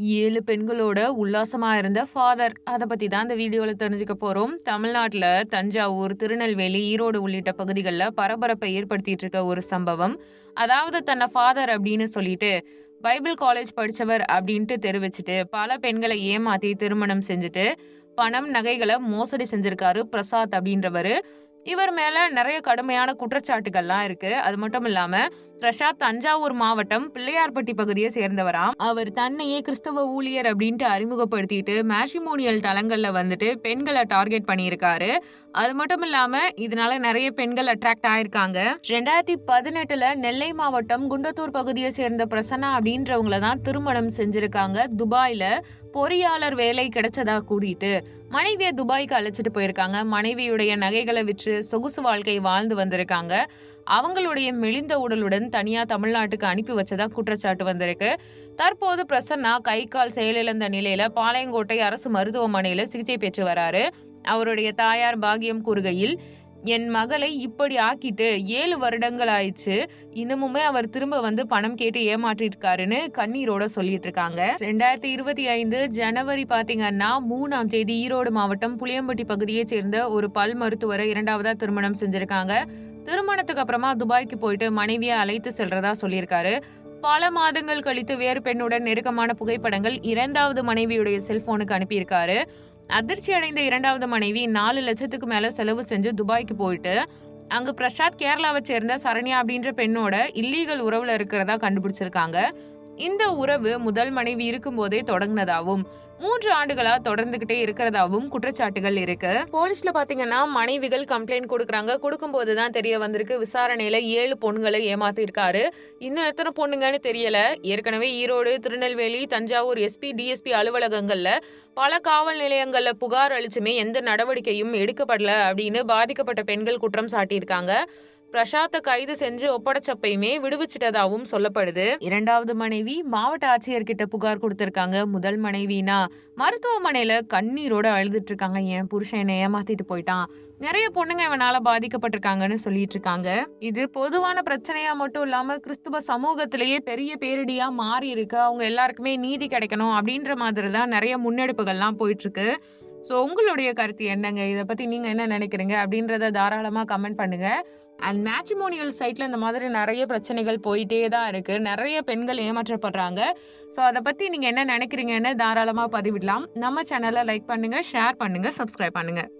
ஏழு பெண்களோட உல்லாசமா இருந்த ஃபாதர் அதை பத்தி தான் இந்த வீடியோல தெரிஞ்சுக்க போறோம். தமிழ்நாட்டில் தஞ்சாவூர் திருநெல்வேலி ஈரோடு உள்ளிட்ட பகுதிகளில் பரபரப்பை ஏற்படுத்திட்டு இருக்க ஒரு சம்பவம். அதாவது தன்னை ஃபாதர் அப்படின்னு சொல்லிட்டு பைபிள் காலேஜ் படிச்சவர் அப்படின்ட்டு தெரிவிச்சுட்டு பல பெண்களை ஏமாத்தி திருமணம் செஞ்சுட்டு பணம் நகைகளை மோசடி செஞ்சிருக்காரு பிரசாத் அப்படின்றவர். இவர் மேல நிறைய கடுமையான குற்றச்சாட்டுகள்லாம் இருக்கு. அது மட்டும் இல்லாம பிரசாத் தஞ்சாவூர் மாவட்டம் பிள்ளையார்பட்டி பகுதியை சேர்ந்தவராம் அவர் தன்னையே கிறிஸ்தவ ஊழியர் அப்படின்ட்டு அறிமுகப்படுத்திட்டு மேஷிமோனியல் தளங்கள்ல வந்துட்டு பெண்களை டார்கெட் பண்ணியிருக்காரு. அது மட்டும் இல்லாம இதனால நிறைய பெண்கள் அட்ராக்ட் ஆயிருக்காங்க. ரெண்டாயிரத்தி பதினெட்டுல நெல்லை மாவட்டம் குண்டத்தூர் பகுதியை சேர்ந்த பிரசன்னா அப்படின்றவங்கள தான் திருமணம் செஞ்சிருக்காங்க. துபாயில பொறியாளர் வேலை கிடைச்சதா கூடிட்டு மனைவியை துபாய்க்கு அழைச்சிட்டு போயிருக்காங்க. மனைவியுடைய நகைகளை விற்று சொகுசு வாழ்க்கை வாழ்ந்து வந்திருக்காங்க. அவங்களுடைய மெலிந்த உடலுடன் தனியா தமிழ்நாட்டுக்கு அனுப்பி வச்சதா குற்றச்சாட்டு வந்திருக்கு. தற்போது பிரசன்னா கை கால் செயலிழந்த நிலையில பாளையங்கோட்டை அரசு மருத்துவமனையில சிகிச்சை பெற்று வராரு. அவருடைய தாயார் பாகியம் கூறுகையில் என் மகளை இப்படி ஆக்கிட்டு ஏழு வருடங்கள் ஆயிடுச்சு இன்னமுமே அவர் திரும்ப வந்து பணம் கேட்டு ஏமாற்றிருக்காருன்னு கண்ணீரோட சொல்லிட்டு இருக்காங்க ரெண்டாயிரத்தி இருபத்தி ஐந்து ஜனவரி பாத்தீங்கன்னா மூணாம் தேதி ஈரோடு மாவட்டம் புளியம்பட்டி பகுதியை சேர்ந்த ஒரு பல் மருத்துவரை இரண்டாவதா திருமணம் செஞ்சிருக்காங்க. திருமணத்துக்கு அப்புறமா துபாய்க்கு போயிட்டு மனைவியை அழைத்து செல்றதா சொல்லியிருக்காரு. பல மாதங்கள் கழித்து வேறு பெண்ணுடன் நெருக்கமான புகைப்படங்கள் இரண்டாவது மனைவியுடைய செல்போனுக்கு அனுப்பியிருக்காரு. அதிர்ச்சி அடைந்த இரண்டாவது மனைவி நாலு லட்சத்துக்கு மேல செலவு செஞ்சு துபாய்க்கு போயிட்டு அங்கு பிரசாத் கேரளாவை சேர்ந்த சரண்யா அப்படின்ற பெண்ணோட இல்லீகல் உறவுல இருக்கிறதா கண்டுபிடிச்சிருக்காங்க. இந்த உறவு முதல் மனைவி இருக்கும் போதே தொடங்கினதாகவும் மூன்று ஆண்டுகளா தொடர்ந்துகிட்டே இருக்கிறதாவும் குற்றச்சாட்டுகள் இருக்கு. போலீஸ்ல பாத்தீங்கன்னா மனைவிகள் கம்ப்ளைண்ட் கொடுக்குறாங்க. கொடுக்கும் போதுதான் தெரிய வந்திருக்கு. விசாரணையில ஏழு பொண்ணுங்களை ஏமாத்திருக்காரு. இன்னும் எத்தனை பொண்ணுங்கன்னு தெரியல. ஏற்கனவே ஈரோடு திருநெல்வேலி தஞ்சாவூர் எஸ்பி டிஎஸ்பி அலுவலகங்கள்ல பல காவல் நிலையங்கள்ல புகார் அளிச்சுமே எந்த நடவடிக்கையும் எடுக்கப்படல அப்படின்னு பாதிக்கப்பட்ட பெண்கள் குற்றம் சாட்டியிருக்காங்க. பிரசாத்தை கைது செஞ்சு ஒப்படைச்சப்பையுமே விடுவிச்சிட்டதாகவும் சொல்லப்படுது. இரண்டாவது மனைவி மாவட்ட ஆட்சியர்கிட்ட புகார் கொடுத்திருக்காங்க. முதல் மனைவினா மருத்துவமனையில கண்ணீரோட அழுதுட்டு இருக்காங்க என் புருஷன் என்னை ஏமாத்திட்டு போயிட்டான். நிறைய பொண்ணுங்க இவனால பாதிக்கப்பட்டிருக்காங்கன்னு சொல்லிட்டு இருக்காங்க இது பொதுவான பிரச்சனையா மட்டும் இல்லாம கிறிஸ்துவ சமூகத்திலேயே பெரிய பேரிடியா மாறி இருக்கு அவங்க எல்லாருக்குமே நீதி கிடைக்கணும் அப்படின்ற மாதிரி தான் நிறைய முன்னெடுப்புகள்லாம் போயிட்டு இருக்கு ஸோ உங்களுடைய கருத்து என்னங்க? இதை பற்றி நீங்கள் என்ன நினைக்கிறீங்க? அப்படின்றத தாராளமாக கமெண்ட் பண்ணுங்கள் அண்ட் மேட்ரிமோனியல் சைட்டில் இந்த மாதிரி நிறைய பிரச்சனைகள் போயிட்டே தான் இருக்குது நிறைய பெண்கள் ஏமாற்றப்படுறாங்க. ஸோ அதை பற்றி நீங்கள் என்ன நினைக்கிறீங்கன்னு தாராளமாக பதிவிடலாம். நம்ம சேனலை லைக் பண்ணுங்கள் ஷேர் பண்ணுங்கள் சப்ஸ்கிரைப் பண்ணுங்கள்